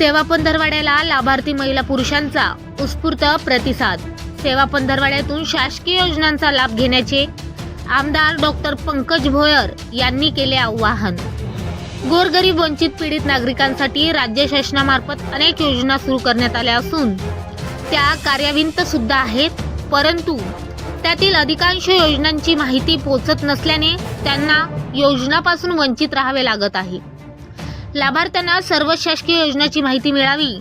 सेवा पंधरवाड्याला लाभार्थी महिला पुरुषांचा उत्स्फूर्त प्रतिसाद. सेवा पंधरवाड्यातून शासकीय योजनांचा लाभ घेण्याचे आमदार डॉक्टर पंकज भोयर यांनी केले आवाहन. गोरगरीब वंचित पीडित नागरिकांसाठी राज्य शासनामार्फत अनेक योजना सुरू करण्यात आल्या असून त्या कार्याविंत सुद्धा आहेत परंतु त्यातील अधिकांश योजनांची माहिती पोचत नसल्याने त्यांना योजनापासून वंचित राहावे लागत आहे. लाभार्थ्यांना सर्व शासकीय योजनाची माहिती मिळावी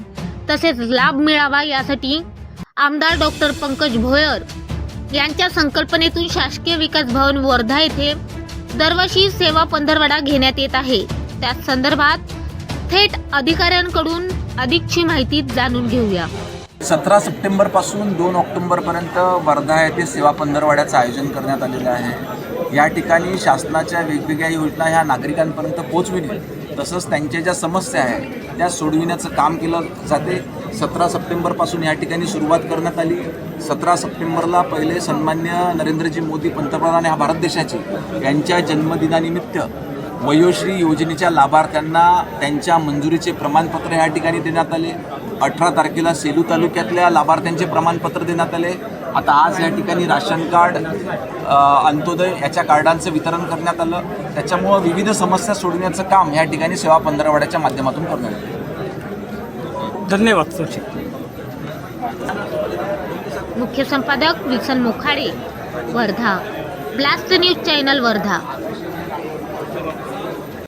तसेच लाभ मिळावा यासाठी आमदार डॉक्टर पंकज भोयर यांच्या संकल्पनेतून शासकीय विकास भवन वर्धा येथे दरवर्षी सेवा पंधरवडा घेण्यात येत आहे. त्याच संदर्भात थेट अधिकाऱ्यांकडून अधिकची माहिती जाणून घेऊया. सतरा सप्टेंबरपासून दोन ऑक्टोबरपर्यंत वर्धा येथे सेवा पंधरवाड्याचं आयोजन करण्यात आलेलं आहे. या ठिकाणी शासनाच्या वेगवेगळ्या योजना ह्या नागरिकांपर्यंत पोचविणे तसंच त्यांच्या ज्या समस्या आहेत त्या सोडविण्याचं काम केलं जाते. सतरा सप्टेंबरपासून या ठिकाणी सुरुवात करण्यात आली. सतरा सप्टेंबरला पहिले सन्मान्य नरेंद्रजी मोदी पंतप्रधान ह्या भारत देशाचे. यांच्या जन्मदिनानिमित्त वयोश्री योजनेच्या लाभार्थ्यांना त्यांच्या मंजुरीचे प्रमाणपत्र या ठिकाणी देण्यात आले. अठरा तारखेला सेलू तालुक्यातल्या लाभार्थ्यांचे प्रमाणपत्र देण्यात आले. आता आज या ठिकाणी राशन कार्ड अंत्योदय याच्या कार्डांचं वितरण करण्यात आलं. त्याच्यामुळं विविध समस्या सोडवण्याचं काम या ठिकाणी सेवा पंधरवाड्याच्या माध्यमातून करण्यात आलं. धन्यवाद सचिन मुख्य संपादक Wilson Mukhade Wardha. Blast news channel Wardha. Thank you.